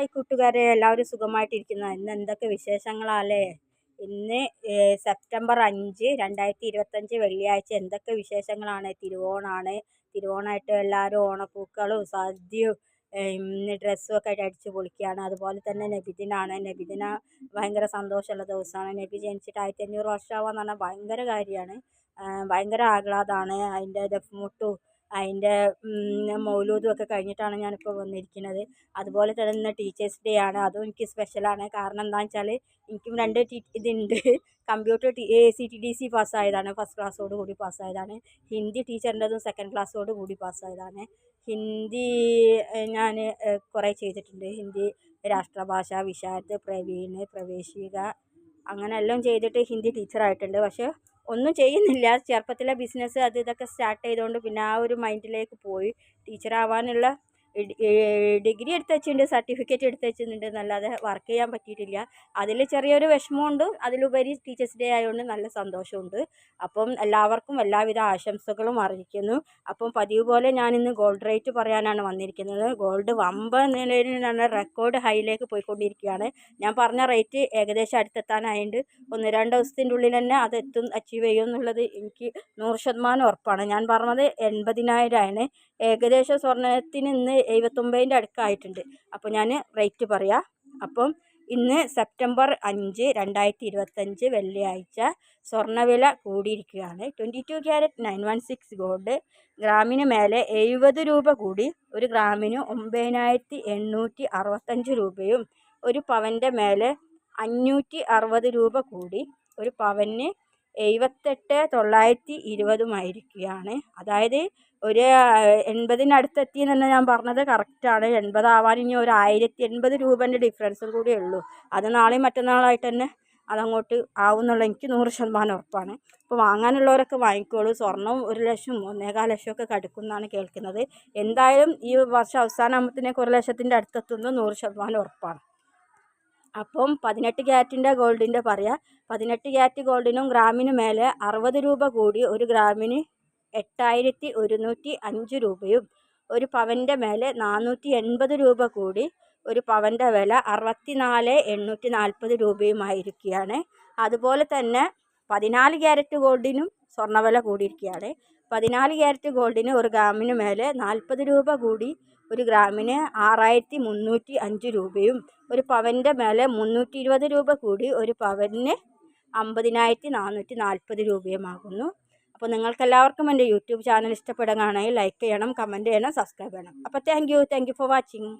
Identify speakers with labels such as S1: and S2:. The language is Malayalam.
S1: ഹായ് കൂട്ടുകാരെ എല്ലാവരും സുഖമായിട്ടിരിക്കുന്നു. ഇന്ന് എന്തൊക്കെ വിശേഷങ്ങളാല്ലേ? ഇന്ന് സെപ്റ്റംബർ അഞ്ച് രണ്ടായിരത്തി ഇരുപത്തഞ്ച് വെള്ളിയാഴ്ച എന്തൊക്കെ വിശേഷങ്ങളാണ്? തിരുവോണമാണ് തിരുവോണമായിട്ട് എല്ലാവരും ഓണപ്പൂക്കളും സദ്യയും ഇന്ന് ഡ്രസ്സും ഒക്കെ ആയിട്ട് അടിച്ച് പൊളിക്കുകയാണ്. അതുപോലെ തന്നെ നബിദിനാണ്. നബിദിന ഭയങ്കര സന്തോഷമുള്ള ദിവസമാണ്. നബി ജനിച്ചിട്ട് ആയിരത്തി അഞ്ഞൂറ് വർഷമാവാന്ന് പറഞ്ഞാൽ ഭയങ്കര കാര്യമാണ്. ഭയങ്കര ആഹ്ലാദമാണ്. അതിന്റെ ദഫ്മുട്ടും അതിന്റെ മൗലൂദും ഒക്കെ കഴിഞ്ഞിട്ടാണ് ഞാനിപ്പോൾ വന്നിരിക്കുന്നത്. അതുപോലെ തന്നെ ഇന്ന് ടീച്ചേഴ്സ് ഡേ ആണ്. അതും എനിക്ക് സ്പെഷ്യലാണ് കാരണം എന്താണെന്ന് വെച്ചാൽ എനിക്കും രണ്ട് ഇതുണ്ട്. Computer T C T D C പാസ്സായതാണ്. First ക്ലാസ്സോട് കൂടി പാസ്സായതാണ്. ഹിന്ദി ടീച്ചറിന്റെതും സെക്കൻഡ് ക്ലാസ്സോട് കൂടി പാസ്സായതാണ്. ഹിന്ദി ഞാൻ കുറേ ചെയ്തിട്ടുണ്ട്. ഹിന്ദി രാഷ്ട്രഭാഷ വിശാരദ് പ്രവീൺ പ്രവേശിക അങ്ങനെ എല്ലാം ചെയ്തിട്ട് ഹിന്ദി ടീച്ചറായിട്ടുണ്ട്. പക്ഷേ ഒന്നും ചെയ്യുന്നില്ല. ചെറുപ്പത്തിലെ ബിസിനസ് അത് ഇതൊക്കെ സ്റ്റാർട്ട് ചെയ്തുകൊണ്ട് പിന്നെ ആ ഒരു മൈൻഡിലേക്ക് പോയി. ടീച്ചറാവാനുള്ള ഡിഗ്രി എടുത്ത് വെച്ചിട്ടുണ്ട് സർട്ടിഫിക്കറ്റ് എടുത്ത് വെച്ചിട്ടുണ്ട് എന്നല്ലാതെ വർക്ക് ചെയ്യാൻ പറ്റിയിട്ടില്ല. അതിൽ ചെറിയൊരു വിഷമമുണ്ട്. അതിലുപരി ടീച്ചേഴ്സ് ഡേ ആയതുകൊണ്ട് നല്ല സന്തോഷമുണ്ട്. അപ്പം എല്ലാവർക്കും എല്ലാവിധ ആശംസകളും അറിയിക്കുന്നു. അപ്പം പതിവ് പോലെ ഞാനിന്ന് ഗോൾഡ് റേറ്റ് പറയാനാണ് വന്നിരിക്കുന്നത്. ഗോൾഡ് വമ്പ നിന്ന് റെക്കോർഡ് ഹൈയിലേക്ക് പോയിക്കൊണ്ടിരിക്കുകയാണ്. ഞാൻ പറഞ്ഞ റേറ്റ് ഏകദേശം അടുത്തെത്താനായിട്ട് ഒന്ന് രണ്ട് ദിവസത്തിന്റെ ഉള്ളിൽ തന്നെ അത് എത്തും അച്ചീവ് ചെയ്യും എന്നുള്ളത് എനിക്ക് നൂറ് ശതമാനം ഉറപ്പാണ്. ഞാൻ പറഞ്ഞത് എൺപതിനായിരമാണ് ഏകദേശം സ്വർണത്തിന് ഇന്ന് എഴുപത്തൊമ്പതിന്റെ അടുക്കായിട്ടുണ്ട്. അപ്പോൾ ഞാൻ റേറ്റ് പറയാം. അപ്പം ഇന്ന് സെപ്റ്റംബർ അഞ്ച് രണ്ടായിരത്തി ഇരുപത്തഞ്ച് വെള്ളിയാഴ്ച സ്വർണവില കൂടിയിരിക്കുകയാണ്. Twenty two carat nine one six gold. ഗ്രാമിന് മേലെ എഴുപത് രൂപ കൂടി. ഒരു ഗ്രാമിന് ഒമ്പതിനായിരത്തി എണ്ണൂറ്റി അറുപത്തഞ്ച് രൂപയും ഒരു പവന്റെ മേലെ അഞ്ഞൂറ്റി അറുപത് രൂപ കൂടി. ഒരു പവന് എഴുപത്തെട്ട് തൊള്ളായിരത്തി ഇരുപതുമായിരിക്കുകയാണ് അതായത് ഒരു എൺപതിനടുത്തെത്തി എന്ന് ഞാൻ പറഞ്ഞത്? കറക്റ്റാണ് എൺപതാവാൻ ഇനി ഒരു ആയിരത്തി എൺപത് രൂപേന്റെ ഡിഫറൻസും കൂടിയേ ഉള്ളൂ. അത് നാളെയും മറ്റന്നാളായിട്ട് തന്നെ അതങ്ങോട്ട് ആവും എന്നുള്ള എനിക്ക് നൂറ് ശതമാനം ഉറപ്പാണ്. അപ്പോൾ വാങ്ങാനുള്ളവരൊക്കെ വാങ്ങിക്കോളൂ. സ്വർണം ഒരു ലക്ഷം ഒന്നേകാൽ ലക്ഷമൊക്കെ കടുക്കും എന്നാണ് കേൾക്കുന്നത്. എന്തായാലും ഈ വർഷം അവസാനമാകുമ്പോഴത്തേക്ക് ഒരു ലക്ഷത്തിന്റെ അടുത്തെത്തുന്നത് നൂറ് ശതമാനം ഉറപ്പാണ്. അപ്പം പതിനെട്ട് ക്യാരറ്റിന്റെ ഗോൾഡിന്റെ പറയാം. പതിനെട്ട് ക്യാരറ്റ് ഗോൾഡിനും ഗ്രാമിന് മേലെ അറുപത് രൂപ കൂടി ഒരു ഗ്രാമിന് എട്ടായിരത്തി ഒരുന്നൂറ്റി അഞ്ച് രൂപയും ഒരു പവന്റെ മേലെ നാനൂറ്റി എൺപത് രൂപ കൂടി ഒരു പവന്റെ വില അറുപത്തി നാല് എണ്ണൂറ്റി നാൽപ്പത് രൂപയുമായിരിക്കുകയാണ്. അതുപോലെ തന്നെ പതിനാല് ക്യാരറ്റ് ഗോൾഡിനും സ്വർണവില കൂടിയിരിക്കുകയാണ്. പതിനാല് ക്യാരറ്റ് ഗോൾഡിന് ഒരു ഗ്രാമിന് മേലെ നാൽപ്പത് രൂപ കൂടി ഒരു ഗ്രാമിന് ആറായിരത്തി മുന്നൂറ്റി അഞ്ച് രൂപയും ഒരു പവന്റെ മേലെ മുന്നൂറ്റി ഇരുപത് രൂപ കൂടി ഒരു പവന് അമ്പതിനായിരത്തി നാനൂറ്റി നാൽപ്പത് രൂപയുമാകുന്നു. അപ്പോൾ നിങ്ങൾക്കെല്ലാവർക്കും എന്റെ യൂട്യൂബ് ചാനൽ ഇഷ്ടപ്പെടുകയാണെങ്കിൽ ലൈക്ക് ചെയ്യണം കമന്റ് ചെയ്യണം സബ്സ്ക്രൈബ് ചെയ്യണം. അപ്പോൾ thank you thank you for watching